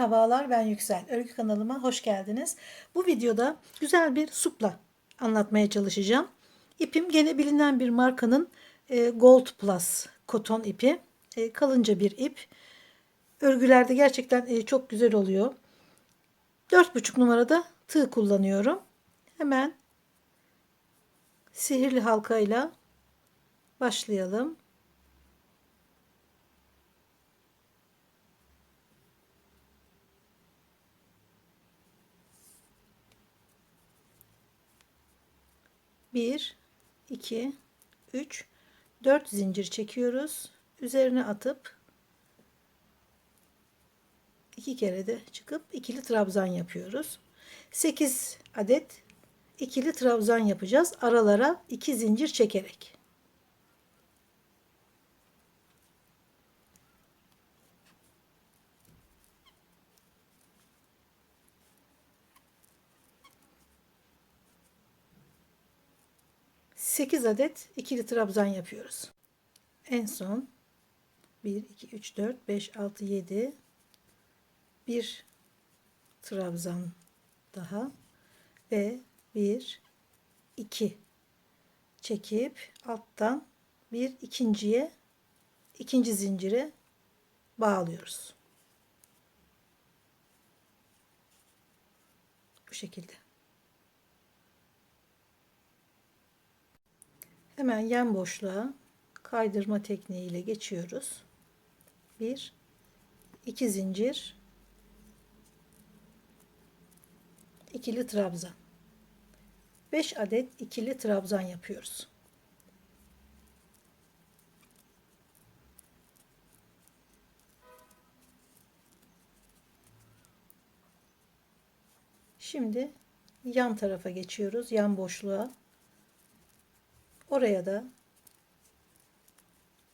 Merhabalar ben Yüksel. Örgü kanalıma hoş geldiniz. Bu videoda güzel bir supla anlatmaya çalışacağım. İpim gene bilinen bir markanın e, Gold Plus koton ipi. E, kalınca bir ip. Örgülerde gerçekten e, çok güzel oluyor. 4,5 numarada tığ kullanıyorum. Hemen sihirli halkayla başlayalım. Bir, iki, üç, dört zincir çekiyoruz. Üzerine atıp iki kere de çıkıp ikili trabzan yapıyoruz. 8 adet ikili trabzan yapacağız. Aralara iki zincir çekerek. Sekiz adet ikili trabzan yapıyoruz. En son 1 2 3 4 5 6 7 bir trabzan daha ve bir iki çekip alttan bir ikinciye ikinci zincire bağlıyoruz. Bu şekilde. Hemen yan boşluğa kaydırma tekniğiyle geçiyoruz. Bir, iki zincir, ikili trabzan. 5 adet ikili trabzan yapıyoruz. Şimdi yan tarafa geçiyoruz. Yan boşluğa. Oraya da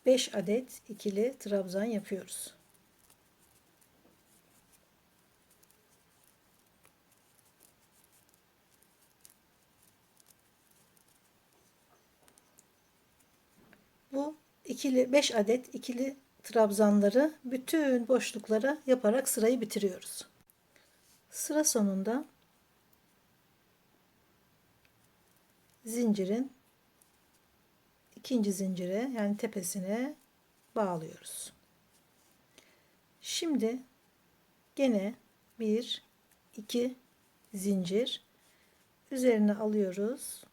5 adet ikili trabzan yapıyoruz. Bu ikili 5 adet ikili trabzanları bütün boşluklara yaparak sırayı bitiriyoruz. Sıra sonunda zincirin ikinci zincire yani tepesine bağlıyoruz. Şimdi gene bir iki zincir üzerine alıyoruz.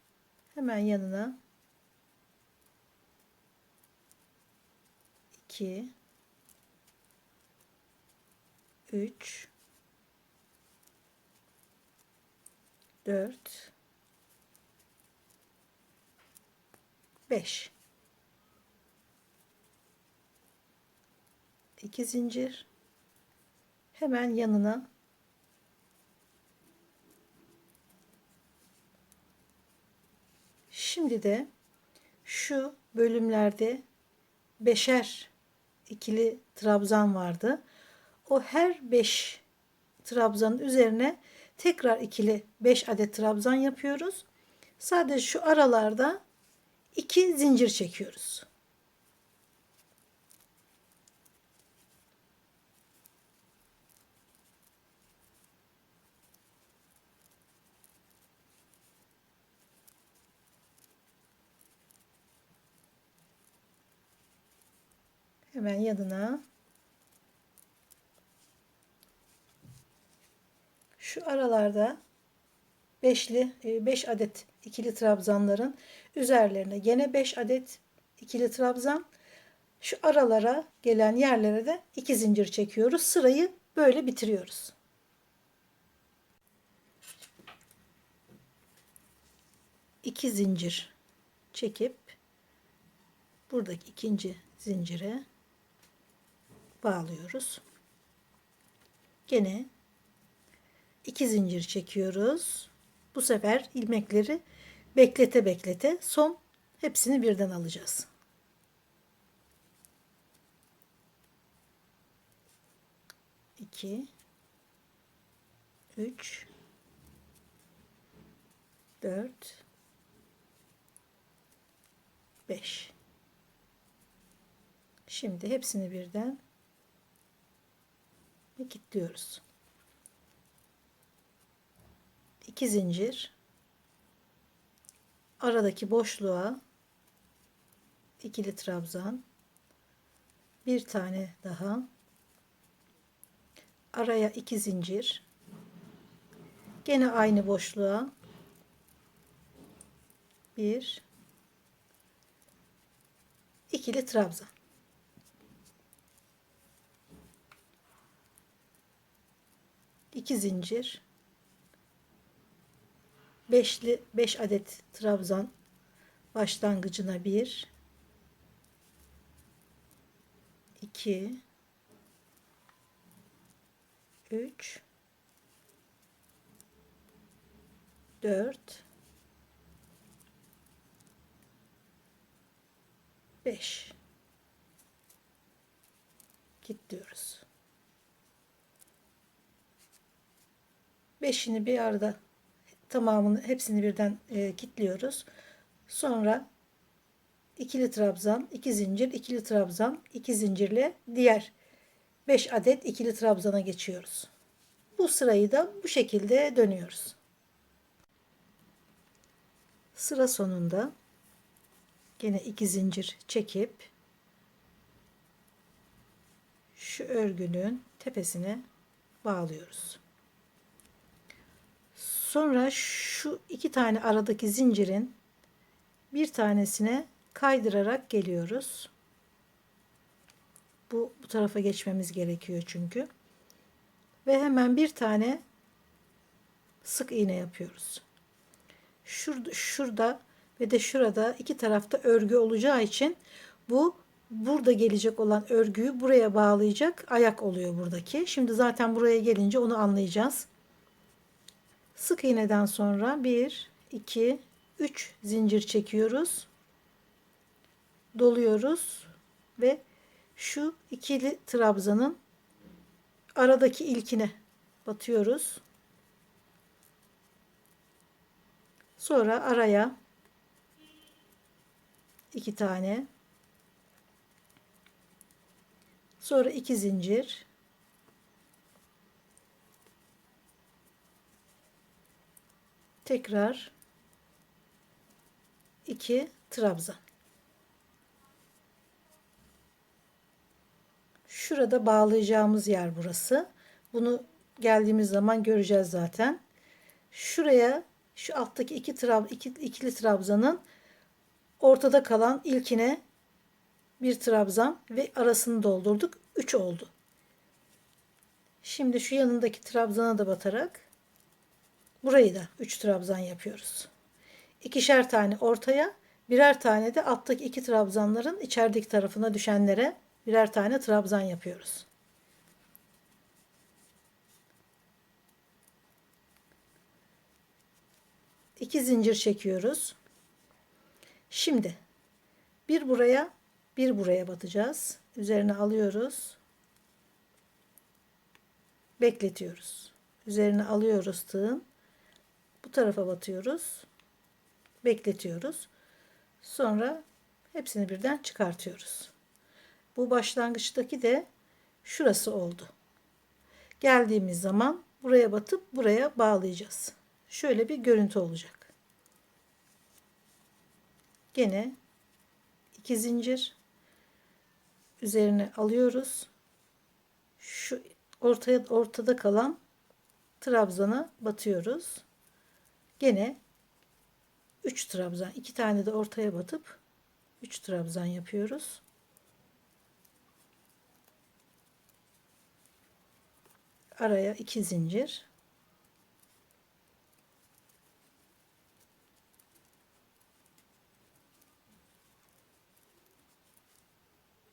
Hemen yanına 2 3 4 5 2 zincir hemen yanına şimdi de şu bölümlerde beşer ikili trabzan vardı. O her 5 trabzanın üzerine tekrar ikili 5 adet trabzan yapıyoruz. Sadece şu aralarda 2 zincir çekiyoruz. Hemen yanına şu aralarda beşli 5 adet ikili trabzanların üzerlerine gene 5 adet ikili trabzan şu aralara gelen yerlere de iki zincir çekiyoruz. Sırayı böyle bitiriyoruz. İki zincir çekip buradaki ikinci zincire bağlıyoruz. Gene iki zincir çekiyoruz. Bu sefer ilmekleri beklete beklete son hepsini birden alacağız. İki, üç, dört, beş. Şimdi hepsini birden ve kilitliyoruz. 2 zincir aradaki boşluğa ikili trabzan bir tane daha. Araya iki zincir. Gene aynı boşluğa bir ikili trabzan iki zincir beşli beş adet trabzan başlangıcına bir 2 3 4 5 kilitliyoruz. Beşini bir arada tamamını hepsini birden e, kilitliyoruz. Sonra ikili trabzan, iki zincir, ikili trabzan, iki zincirle diğer 5 adet ikili trabzana geçiyoruz. Bu sırayı da bu şekilde dönüyoruz. Sıra sonunda gene iki zincir çekip şu örgünün tepesine bağlıyoruz. Sonra şu iki tane aradaki zincirin bir tanesine kaydırarak geliyoruz. Bu, bu tarafa geçmemiz gerekiyor çünkü. Ve hemen bir tane sık iğne yapıyoruz. Şurada, şurada ve de şurada iki tarafta örgü olacağı için bu burada gelecek olan örgüyü buraya bağlayacak ayak oluyor buradaki. Şimdi zaten buraya gelince onu anlayacağız. Sık iğneden sonra 1 2 3 zincir çekiyoruz doluyoruz ve şu ikili trabzanın aradaki ilkine batıyoruz. Sonra araya iki tane sonra iki zincir tekrar iki trabzan Şurada bağlayacağımız yer burası. Bunu geldiğimiz zaman göreceğiz zaten. Şuraya şu alttaki iki trab iki, ikili trabzanın ortada kalan ilkine bir trabzan ve arasını doldurduk. 3 oldu. Şimdi şu yanındaki trabzana da batarak burayı da 3 trabzan yapıyoruz. İkişer tane ortaya, birer tane de alttaki iki trabzanların içerideki tarafına düşenlere birer tane trabzan yapıyoruz. İki zincir çekiyoruz. Şimdi bir buraya bir buraya batacağız. Üzerine alıyoruz. Bekletiyoruz. Üzerine alıyoruz tığın. Bu tarafa batıyoruz. Bekletiyoruz. Sonra hepsini birden çıkartıyoruz. Bu başlangıçtaki de şurası oldu. Geldiğimiz zaman buraya batıp buraya bağlayacağız. Şöyle bir görüntü olacak. Gene iki zincir üzerine alıyoruz. Şu ortaya ortada kalan trabzana batıyoruz. Gene 3 trabzan, iki tane de ortaya batıp 3 trabzan yapıyoruz. araya iki zincir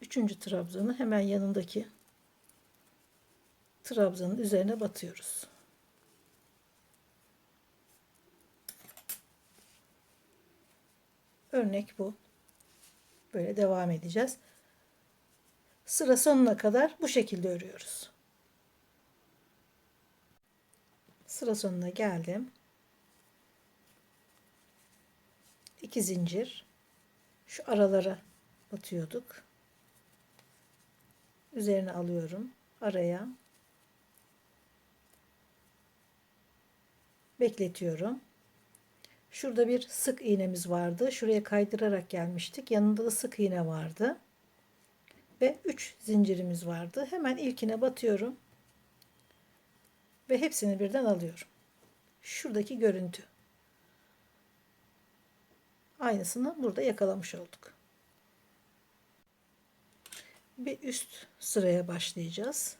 üçüncü trabzanı hemen yanındaki trabzanın üzerine batıyoruz. Örnek bu. Böyle devam edeceğiz. Sıra sonuna kadar bu şekilde örüyoruz. Sıra sonuna geldim. 2 zincir şu aralara batıyorduk. Üzerine alıyorum araya bekletiyorum. Şurada bir sık iğnemiz vardı. Şuraya kaydırarak gelmiştik. Yanında da sık iğne vardı. Ve 3 zincirimiz vardı. Hemen ilkine batıyorum. Ve hepsini birden alıyorum. Şuradaki görüntü. Aynısını burada yakalamış olduk. Bir üst sıraya başlayacağız.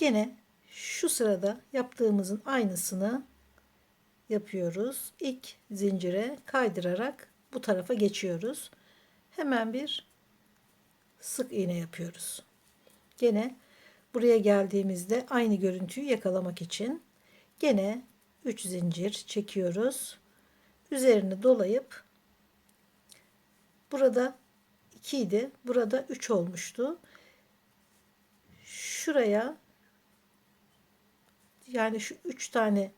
Gene şu sırada yaptığımızın aynısını yapıyoruz. İlk zincire kaydırarak bu tarafa geçiyoruz. Hemen bir sık iğne yapıyoruz. Gene buraya geldiğimizde aynı görüntüyü yakalamak için gene 3 zincir çekiyoruz. Üzerini dolayıp burada 2 idi. Burada 3 olmuştu. Şuraya yani şu üç tane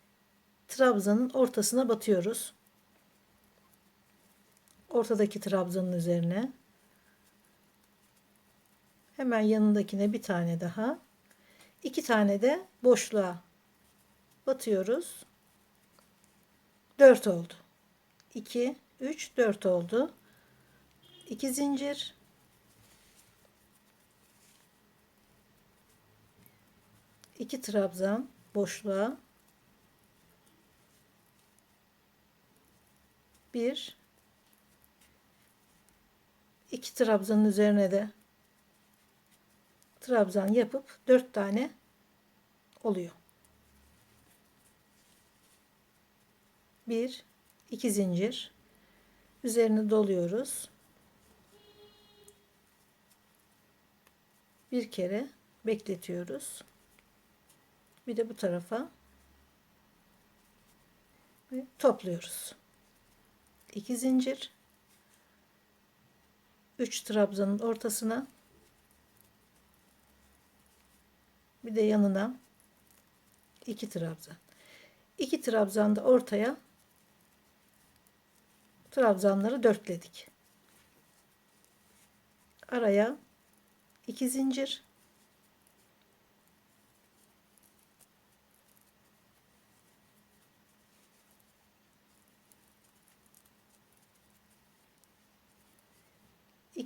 trabzanın ortasına batıyoruz. Ortadaki trabzanın üzerine. Hemen yanındakine bir tane daha. iki tane de boşluğa batıyoruz. 4 oldu. 2, 3, 4 oldu. 2 zincir. iki trabzan boşluğa bir iki trabzanın üzerine de trabzan yapıp dört tane oluyor. Bir, iki zincir üzerine doluyoruz. Bir kere bekletiyoruz. Bir de bu tarafa ve topluyoruz. 2 zincir 3 trabzanın ortasına bir de yanına 2 trabzan. 2 trabzan da ortaya trabzanları dörtledik. Araya 2 zincir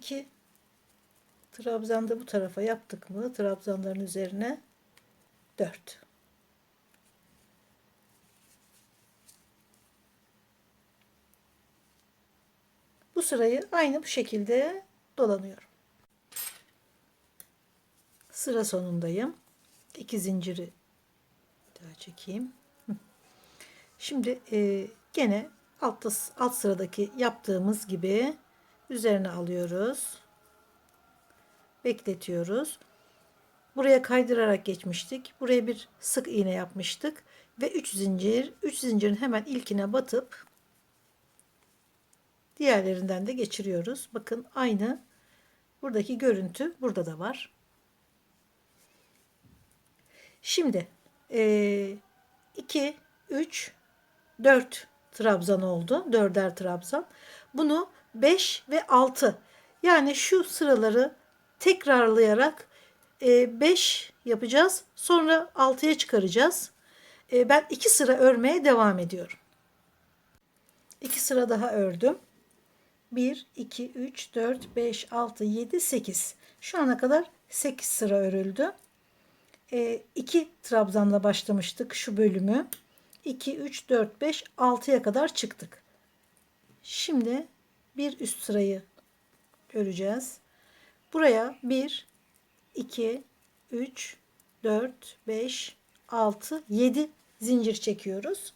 2 trabzanda bu tarafa yaptık mı trabzanların üzerine 4 bu sırayı aynı bu şekilde dolanıyorum. Sıra sonundayım. 2 zinciri daha çekeyim. Şimdi e, gene altta, alt sıradaki yaptığımız gibi üzerine alıyoruz. Bekletiyoruz. Buraya kaydırarak geçmiştik. Buraya bir sık iğne yapmıştık ve 3 zincir, 3 zincirin hemen ilkine batıp diğerlerinden de geçiriyoruz. Bakın aynı buradaki görüntü burada da var. Şimdi 2, 3, 4 trabzan oldu. Dörder trabzan. Bunu 5 ve 6. Yani şu sıraları tekrarlayarak 5 e, yapacağız. Sonra 6'ya çıkaracağız. E, ben 2 sıra örmeye devam ediyorum. 2 sıra daha ördüm. 1, 2, 3, 4, 5, 6, 7, 8. Şu ana kadar 8 sıra örüldü. 2 e, trabzanla başlamıştık şu bölümü. 2, 3, 4, 5, 6'ya kadar çıktık. Şimdi bir üst sırayı öreceğiz. Buraya 1, 2, 3, 4, 5, 6, 7 zincir çekiyoruz.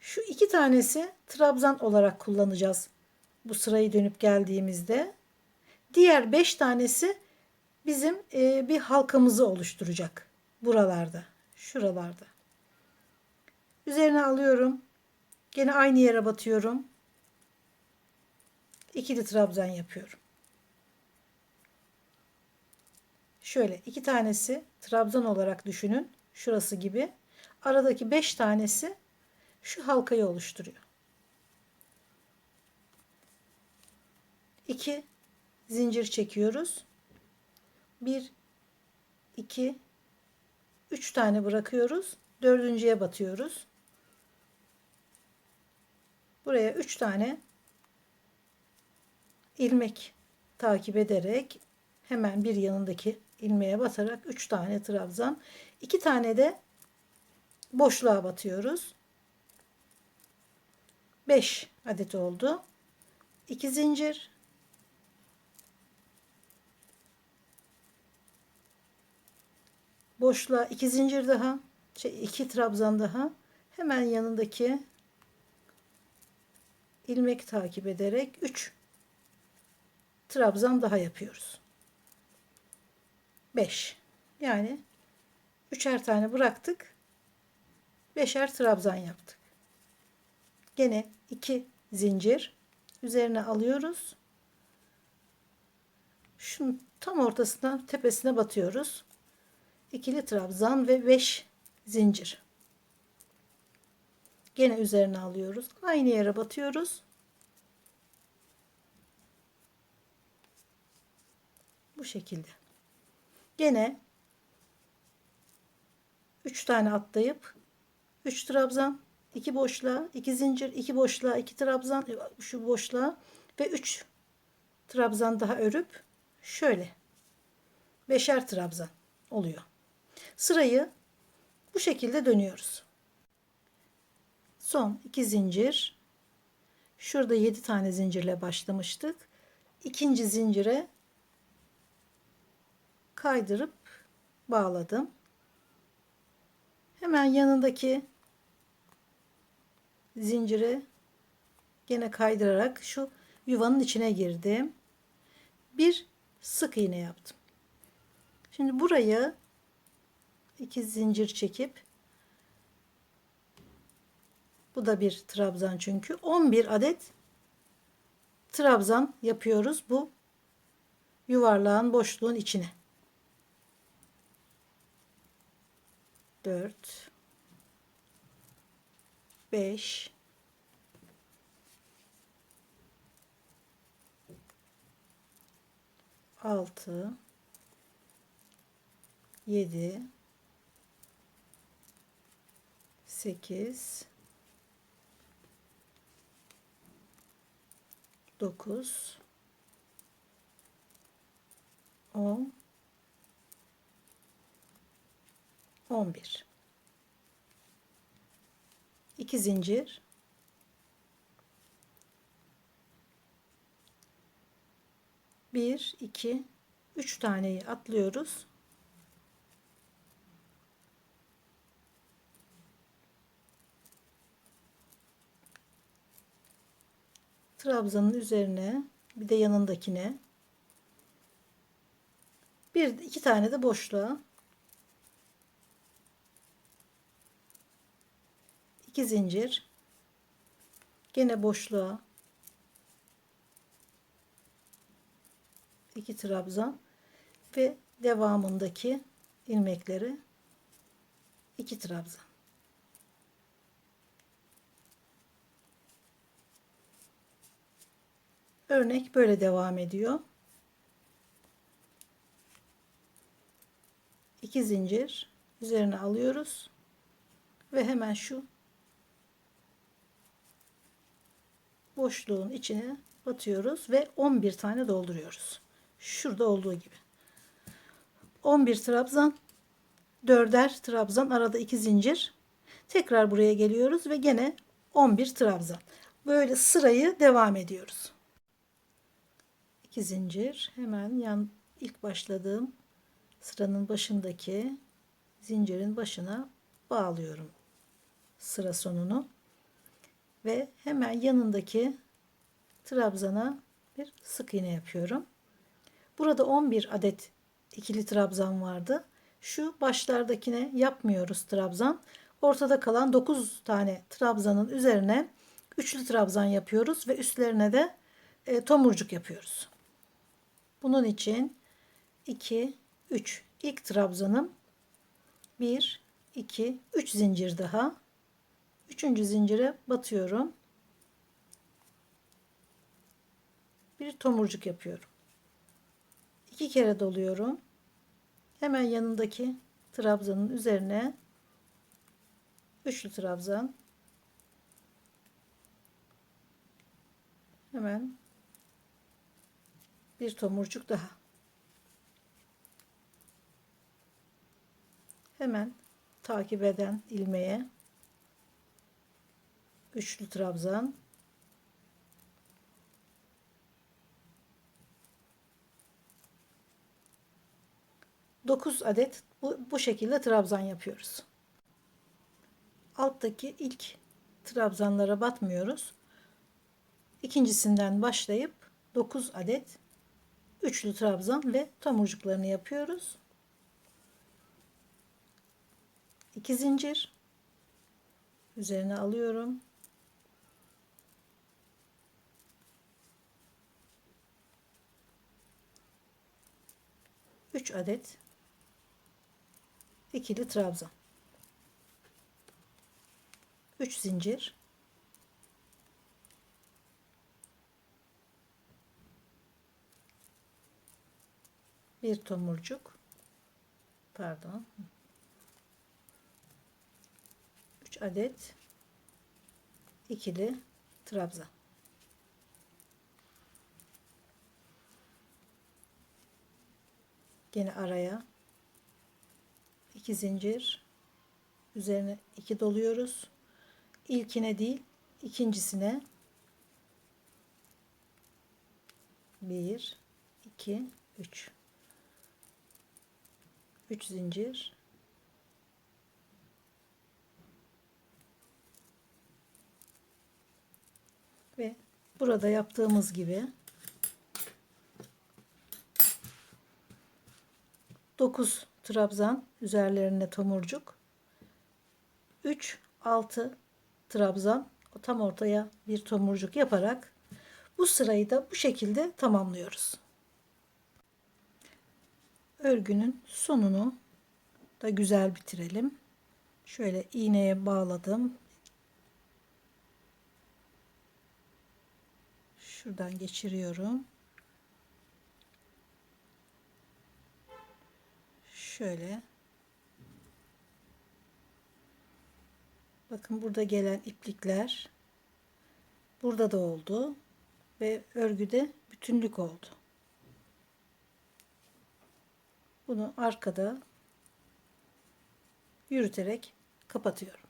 Şu iki tanesi trabzan olarak kullanacağız. Bu sırayı dönüp geldiğimizde. Diğer 5 tanesi bizim e, bir halkamızı oluşturacak. Buralarda, şuralarda. Üzerine alıyorum. Gene aynı yere batıyorum ikili trabzan yapıyorum. Şöyle iki tanesi trabzan olarak düşünün. Şurası gibi. Aradaki beş tanesi şu halkayı oluşturuyor. İki zincir çekiyoruz. 1 2 3 tane bırakıyoruz. Dördüncüye batıyoruz. Buraya 3 tane ilmek takip ederek hemen bir yanındaki ilmeğe batarak 3 tane trabzan, 2 tane de boşluğa batıyoruz. 5 adet oldu. 2 zincir boşluğa 2 zincir daha şey 2 trabzan daha hemen yanındaki ilmek takip ederek 3 trabzan daha yapıyoruz. 5 yani üçer tane bıraktık. Beşer trabzan yaptık. Gene 2 zincir üzerine alıyoruz. Şunun tam ortasına tepesine batıyoruz. İkili trabzan ve 5 zincir. Gene üzerine alıyoruz. Aynı yere batıyoruz. Bu şekilde. Gene 3 tane atlayıp 3 trabzan, 2 boşluğa, 2 zincir, 2 boşluğa, 2 trabzan, şu boşluğa ve 3 trabzan daha örüp şöyle beşer trabzan oluyor. Sırayı bu şekilde dönüyoruz. Son 2 zincir. Şurada 7 tane zincirle başlamıştık. İkinci zincire kaydırıp bağladım. Hemen yanındaki zincire gene kaydırarak şu yuvanın içine girdim. Bir sık iğne yaptım. Şimdi burayı iki zincir çekip bu da bir trabzan çünkü 11 adet trabzan yapıyoruz bu yuvarlağın boşluğun içine. 4 5 6 7 8 9 10 11 2 zincir. Bir iki üç taneyi atlıyoruz. Trabzanın üzerine bir de yanındakine. Bir iki tane de boşluğa 2 zincir. Gene boşluğa. 2 trabzan. Ve devamındaki ilmekleri 2 trabzan. Örnek böyle devam ediyor. 2 zincir. Üzerine alıyoruz. Ve hemen şu boşluğun içine batıyoruz ve 11 tane dolduruyoruz. Şurada olduğu gibi. 11 trabzan, 4'er trabzan, arada 2 zincir. Tekrar buraya geliyoruz ve gene 11 trabzan. Böyle sırayı devam ediyoruz. 2 zincir hemen yan ilk başladığım sıranın başındaki zincirin başına bağlıyorum sıra sonunu ve hemen yanındaki trabzana bir sık iğne yapıyorum. Burada 11 adet ikili trabzan vardı. Şu başlardakine yapmıyoruz trabzan. Ortada kalan 9 tane trabzanın üzerine üçlü trabzan yapıyoruz ve üstlerine de e, tomurcuk yapıyoruz. Bunun için 2 3 ilk trabzanım 1 2 3 zincir daha Üçüncü zincire batıyorum. Bir tomurcuk yapıyorum. İki kere doluyorum. Hemen yanındaki trabzanın üzerine üçlü trabzan. Hemen bir tomurcuk daha. Hemen takip eden ilmeğe üçlü trabzan. Dokuz adet bu, bu şekilde trabzan yapıyoruz. Alttaki ilk trabzanlara batmıyoruz. İkincisinden başlayıp 9 adet üçlü trabzan ve tomurcuklarını yapıyoruz. 2 zincir üzerine alıyorum. Üç adet ikili trabzan. 3 zincir bir tomurcuk pardon 3 adet ikili trabzan Yine araya iki zincir üzerine iki doluyoruz. İlkine değil ikincisine bir iki üç. 3 zincir. Ve burada yaptığımız gibi 9 trabzan üzerlerine tomurcuk 3 6 trabzan tam ortaya bir tomurcuk yaparak bu sırayı da bu şekilde tamamlıyoruz örgünün sonunu da güzel bitirelim. Şöyle iğneye bağladım. Şuradan geçiriyorum. Şöyle. Bakın burada gelen iplikler burada da oldu ve örgüde bütünlük oldu. Bunu arkada yürüterek kapatıyorum.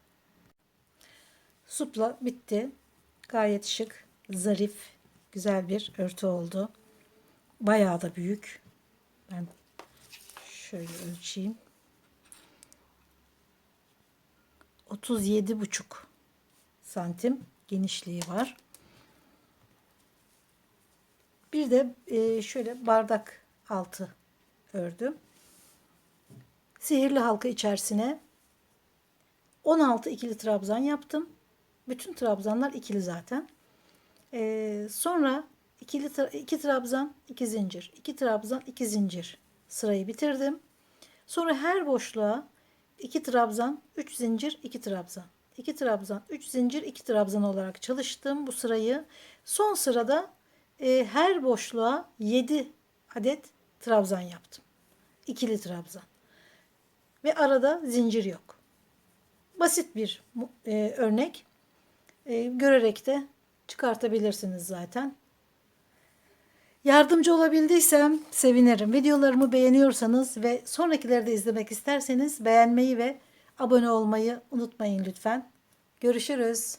Supla bitti. Gayet şık, zarif, güzel bir örtü oldu. Bayağı da büyük. Ben şöyle ölçeyim. 37 buçuk santim genişliği var. Bir de e, şöyle bardak altı ördüm sihirli halka içerisine 16 ikili trabzan yaptım. Bütün trabzanlar ikili zaten. Ee, sonra ikili iki trabzan, iki zincir, iki trabzan, iki zincir sırayı bitirdim. Sonra her boşluğa iki trabzan, üç zincir, iki trabzan. 2 trabzan, 3 zincir, 2 trabzan olarak çalıştım bu sırayı. Son sırada e, her boşluğa 7 adet trabzan yaptım. İkili trabzan ve arada zincir yok. Basit bir e, örnek. E, görerek de çıkartabilirsiniz zaten. Yardımcı olabildiysem sevinirim. Videolarımı beğeniyorsanız ve sonrakileri de izlemek isterseniz beğenmeyi ve abone olmayı unutmayın lütfen. Görüşürüz.